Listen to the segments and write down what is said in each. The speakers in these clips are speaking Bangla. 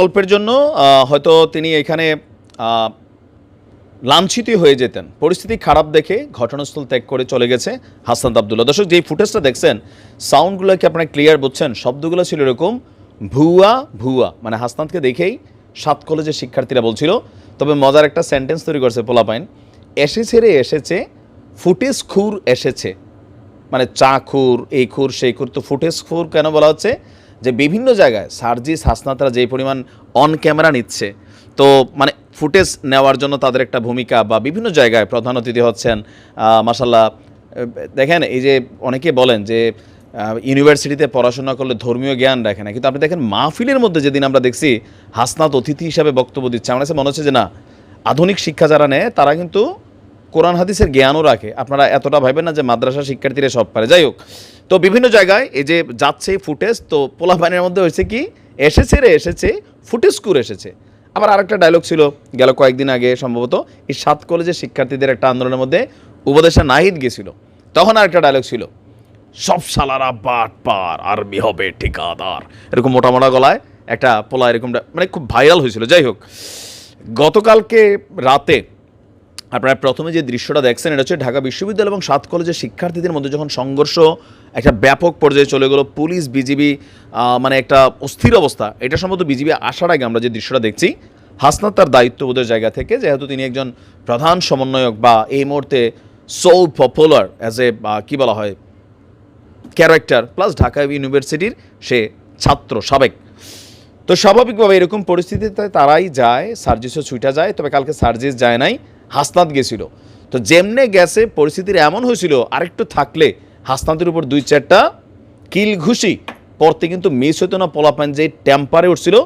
অল্পের জন্য হয়তো তিনি এখানে লাঞ্ছিত হয়ে যেতেন। পরিস্থিতি খারাপ দেখে ঘটনাস্থল ত্যাগ করে চলে গেছে হাসান আবদুল্লাহ। দর্শক, যেই ফুটেজটা দেখছেন সাউন্ডগুলো কি আপনারা ক্লিয়ার বুঝছেন? শব্দগুলো ছিল এরকম, ভুয়া ভুয়া মানে হাসনাতকে দেখেই সাত কলেজের শিক্ষার্থীরা বলছিল। তবে মজার একটা সেন্টেন্স তৈরি করছে পোলাপাইন, এসেছে রে, এসেছে, ফুটেজ খুর এসেছে। মানে চা খুর, এই খুর, সেই খুর, তো ফুটেজ খুর কেন বলা হচ্ছে? যে বিভিন্ন জায়গায় সার্জিস হাসনাতরা যে পরিমাণ অন ক্যামেরা নিচ্ছে, তো মানে ফুটেজ নেওয়ার জন্য তাদের একটা ভূমিকা বা বিভিন্ন জায়গায় প্রধান অতিথি হচ্ছেন মাসাল্লাহ দেখেন এই যে অনেকে বলেন যে ইউনিভার্সিটিতে পড়াশোনা করলে ধর্মীয় জ্ঞান রাখে না, কিন্তু আপনি দেখেন মাহফিলের মধ্যে যেদিন আমরা দেখছি হাসনাত অতিথি হিসাবে বক্তব্য দিচ্ছে, আমার কাছে মনে হচ্ছে যে না, আধুনিক শিক্ষা যারা নেয় তারা কিন্তু কোরআন হাদিসের জ্ঞানও রাখে। আপনারা এতটা ভাবেন না যে মাদ্রাসা শিক্ষার্থীরা সব পারে। যাই হোক, তো বিভিন্ন জায়গায় এই যে যাচ্ছে ফুটেজ, তো পোলাপানের মধ্যে হয়েছে কি, এসেছে রে, এসেছে, ফুটেজ কুর এসেছে। আবার আরেকটা ডায়লগ ছিল, গেল কয়েকদিন আগে সম্ভবত, এই সাত কলেজের শিক্ষার্থীদের একটা আন্দোলনের মধ্যে উপদেশা নাহিদ গেছিল। তখন আরেকটা ডায়লগ ছিল, সব সালারা বাট পার আর্মি হবে ঠিকাদার। এরকম মোটা মোটা গলায় একটা পোলা এরকমটা মানে খুব ভাইরাল হয়েছিল। যাই হোক, গতকালকে রাতে আপনারা প্রথমে যে দৃশ্যটা দেখছেন, এটা হচ্ছে ঢাকা বিশ্ববিদ্যালয় এবং সাত কলেজের শিক্ষার্থীদের মধ্যে যখন সংঘর্ষ, একটা ব্যাপক পর্যায়ে চলে গেলো, পুলিশ, বিজিবি মানে একটা অস্থির অবস্থা, এটা সম্ভবত বিজিবি আসার আগে আমরা যে দৃশ্যটা দেখছি, হাসনাত তার দায়িত্ববোধের জায়গা থেকে, যেহেতু তিনি একজন প্রধান সমন্বয়ক বা এই মুহূর্তে সো পপুলার অ্যাজ এ কী বলা হয় ক্যারেক্টার প্লাস ঢাকা ইউনিভার্সিটির সে ছাত্র, সাবেক। তো স্বাভাবিকভাবে এরকম পরিস্থিতিতে তারাই যায়, সার্জিসও ছুটা যায়, তবে কালকে সার্জিস যায় নাই। হাসনাত গেছিল। তো যেমনে গেছে, পরিস্থিতির এমন হয়েছিল, আরেকটু থাকলে হাসনাতের উপর দুই চারটা কিল ঘুষি। পড়তে কিন্তু মিস হতো না, পোলাপান যে টেম্পারে উঠছিল।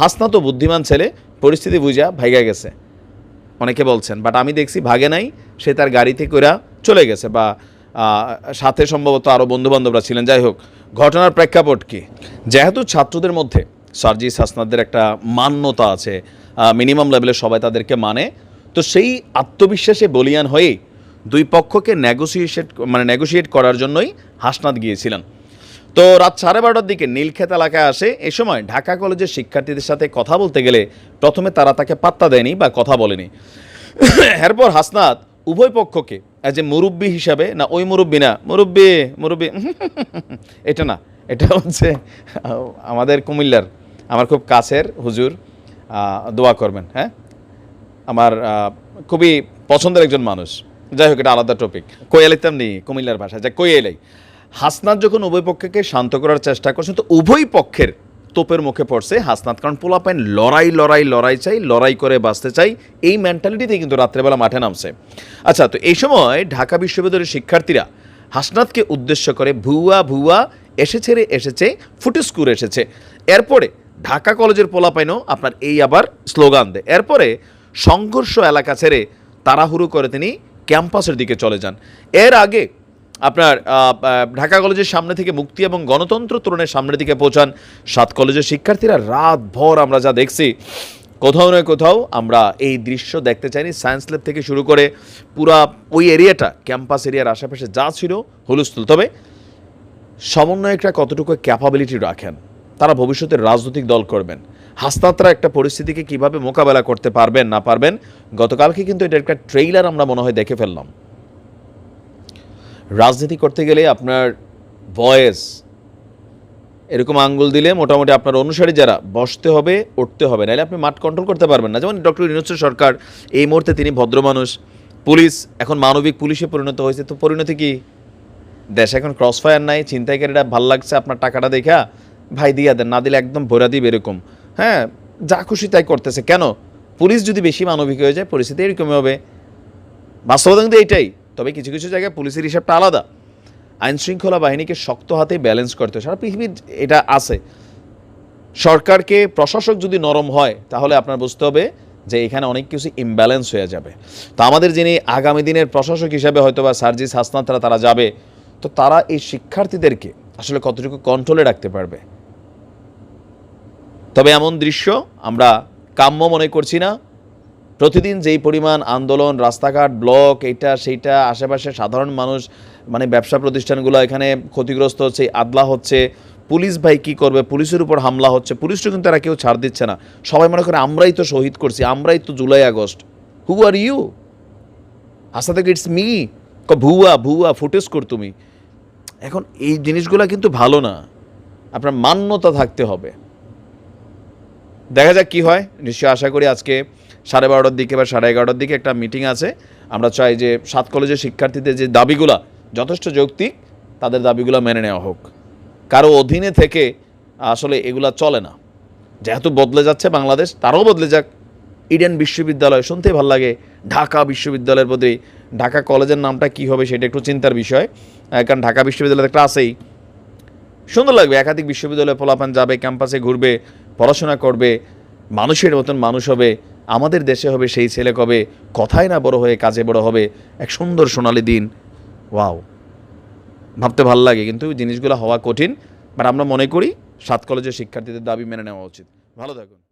হাসনাত বুদ্ধিমান ছেলে, পরিস্থিতি বুঝা ভাইগা গেছে। অনেকে বলছেন, বাট আমি দেখছি ভাগে নাই, সে তার গাড়িতে কইরা চলে গেছে। বা সাথে সম্ভবত আরও বন্ধুবান্ধবরা ছিলেন। যাই হোক, ঘটনার প্রেক্ষাপট কি? যেহেতু ছাত্রদের মধ্যে সার্জিস হাসনাদের একটা মান্যতা আছে মিনিমাম লেভেলে সবাই তাদেরকে মানে তো সেই আত্মবিশ্বাসে বলিয়ান হয়ে দুই পক্ষকে নেগোসিয়েশন মানে নেগোসিয়েট করার জন্যই হাসনাত গিয়েছিলেন। তো রাত সাড়ে বারোটার দিকে নীলক্ষেত এলাকায় আসে, এ সময় ঢাকা কলেজের শিক্ষার্থীদের সাথে কথা বলতে গেলে প্রথমে তারা তাকে পাত্তা দেয়নি বা কথা বলেনি। এরপর হাসনাত উভয় পক্ষকে অ্যাজ এ মুরব্বী হিসাবে, না ওই মুরব্বী না, মুরব্বী মুরব্বী, এটা না, এটা হচ্ছে আমাদের কুমিল্লার, আমার খুব কাছের হুজুর দোয়া করবেন হ্যাঁ? আমার খুবই পছন্দের একজন মানুষ। যাই হোক, এটা আলাদা টপিক কোয়েলিতাম নেই কুমিল্লার ভাষায় যা কোয়েলাই হাসনাত যখন উভয় পক্ষকে শান্ত করার চেষ্টা করছেন তো উভয় পক্ষের তোপের মুখে পড়ছে হাসনাত, কারণ পোলাপাইন লড়াই লড়াই লড়াই চাই, লড়াই করে বাঁচতে চাই, এই মেন্টালিটিতে কিন্তু রাত্রেবেলা মাঠে নামছে। আচ্ছা তো এই সময় ঢাকা বিশ্ববিদ্যালয়ের শিক্ষার্থীরা হাসনাতকে উদ্দেশ্য করে ভুয়া ভুয়া, এসেছে রে, এসেছে ফুটুস্কুর এসেছে। এরপরে ঢাকা কলেজের পোলাপাইনও আপনার এই আবার স্লোগান দেয়। এরপরে সংঘর্ষ এলাকা ছেড়ে তাড়াহুড়ো করে তিনি ক্যাম্পাসের দিকে চলে যান। এর আগে আপনার ঢাকা কলেজের সামনে থেকে মুক্তি এবং গণতন্ত্র তরুণের সামনের দিকে পৌঁছান সাত কলেজের শিক্ষার্থীরা। রাত ভর আমরা যা দেখছি, কোথাও না কোথাও আমরা এই দৃশ্য দেখতে চাইনি। সায়েন্স ল্যাব থেকে শুরু করে পুরা ওই এরিয়াটা, ক্যাম্পাস এরিয়ার আশেপাশে যা ছিল হুলস্থুল। তবে সমন্বয়করা কতটুকু ক্যাপাবিলিটি রাখেন, তারা ভবিষ্যতে রাজনৈতিক দল করবেন। হাসনাতরা একটা পরিস্থিতিকে কীভাবে মোকাবেলা করতে পারবেন, না পারবেন, গতকালকে কিন্তু এটা একটা ট্রেইলার আমরা মনে হয় দেখে ফেললাম। রাজনীতি করতে গেলে আপনার ভয়েস, এরকম আঙ্গুল দিলে মোটামুটি আপনার অনুসারী যারা বসতে হবে, উঠতে হবে, নাহলে আপনি মাঠ কন্ট্রোল করতে পারবেন না। যেমন ডক্টর ইউনুস সরকার, এই মুহূর্তে তিনি ভদ্র মানুষ, পুলিশ, এখন মানবিক পুলিশে পরিণত হয়েছে, তো পরিণতি কি? দেশ এখন ক্রস ফায়ার নাই, ছিনতাইকারীরা ভালো লাগছে আপনার টাকাটা দেখা, ভাই দিয়া দেন, না দিলে একদম ভরা দিবে এরকম। হ্যাঁ যা খুশি তাই করতেছে। কেন? পুলিশ যদি বেশি মানবিক হয়ে যায়, পরিস্থিতি এরকমই হবে। বাস্তবতা কিন্তু এইটাই। তবে কিছু কিছু জায়গায় পুলিশের হিসাবটা আলাদা। আইন শৃঙ্খলা বাহিনীকে শক্ত হাতে ব্যালেন্স করতে হয়। সারা পৃথিবীর এটা আছে। সরকারকে প্রশাসক যদি নরম হয়, তাহলে আপনার বুঝতে হবে যে এখানে অনেক কিছু ইমব্যালেন্স হয়ে যাবে। তো আমাদের যিনি আগামী দিনের প্রশাসক হিসাবে হয়তো বা সার্জিস হাসনাতরা তারা যাবে। তো তারা এই শিক্ষার্থীদেরকে আসলে কতটুকু কন্ট্রোলে রাখতে পারবে? তবে এমন দৃশ্য আমরা কাম্য মনে করছি না। প্রতিদিন যেই পরিমাণ আন্দোলন, রাস্তাঘাট, ব্লক এইটা সেইটা আশেপাশে সাধারণ মানুষ মানে ব্যবসা প্রতিষ্ঠানগুলো এখানে ক্ষতিগ্রস্ত হচ্ছে, আদলা হচ্ছে, পুলিশ ভাই কি করবে, পুলিশের উপর হামলা হচ্ছে, পুলিশও কিন্তু তারা কেউ ছাড় দিচ্ছে না। সবাই মনে করে আমরাই তো শহীদ করছি, আমরাই তো July August. Who are you আশা থেকে ইটস মি ভুয়া ভুয়া ফুটেজ কর তুমি। এখন এই জিনিসগুলো কিন্তু ভালো না। আপনার মান্যতা থাকতে হবে। দেখা যাক কি হয়। নিশ্চয়ই আশা করি আজকে সাড়ে বারোটার দিকে বা সাড়ে এগারোটার দিকে একটা মিটিং আছে। আমরা চাই যে সাত কলেজের শিক্ষার্থীদের যে দাবিগুলা, যথেষ্ট যৌক্তিক, তাদের দাবিগুলো মেনে নেওয়া হোক। কারও অধীনে থেকে আসলে এগুলা চলে না। যেহেতু বদলে যাচ্ছে বাংলাদেশ, তারাও বদলে যাক। ইডেন বিশ্ববিদ্যালয় শুনতে ভালো লাগে। ঢাকা বিশ্ববিদ্যালয়ের প্রতি ঢাকা কলেজের নামটা কি হবে সেটা একটু চিন্তার বিষয়। কারণ ঢাকা বিশ্ববিদ্যালয় একটা আছেই। সুন্দর লাগবে, একাধিক বিশ্ববিদ্যালয়ে পোলাপান যাবে, ক্যাম্পাসে ঘুরবে পড়াশোনা করবে, মানুষের মতন মানুষ হবে, আমাদের দেশে হবে সেই ছেলে কবে? কথায় না বড় হয়ে কাজে বড় হবে। এক সুন্দর সোনালি দিন। ওয়াও। ভাবতে ভালো লাগে কিন্তু জিনিসগুলো হওয়া কঠিন বাট আমরা মনে করি সাত কলেজের শিক্ষার্থীদের দাবি মেনে নেওয়া উচিত। ভালো থাকুন।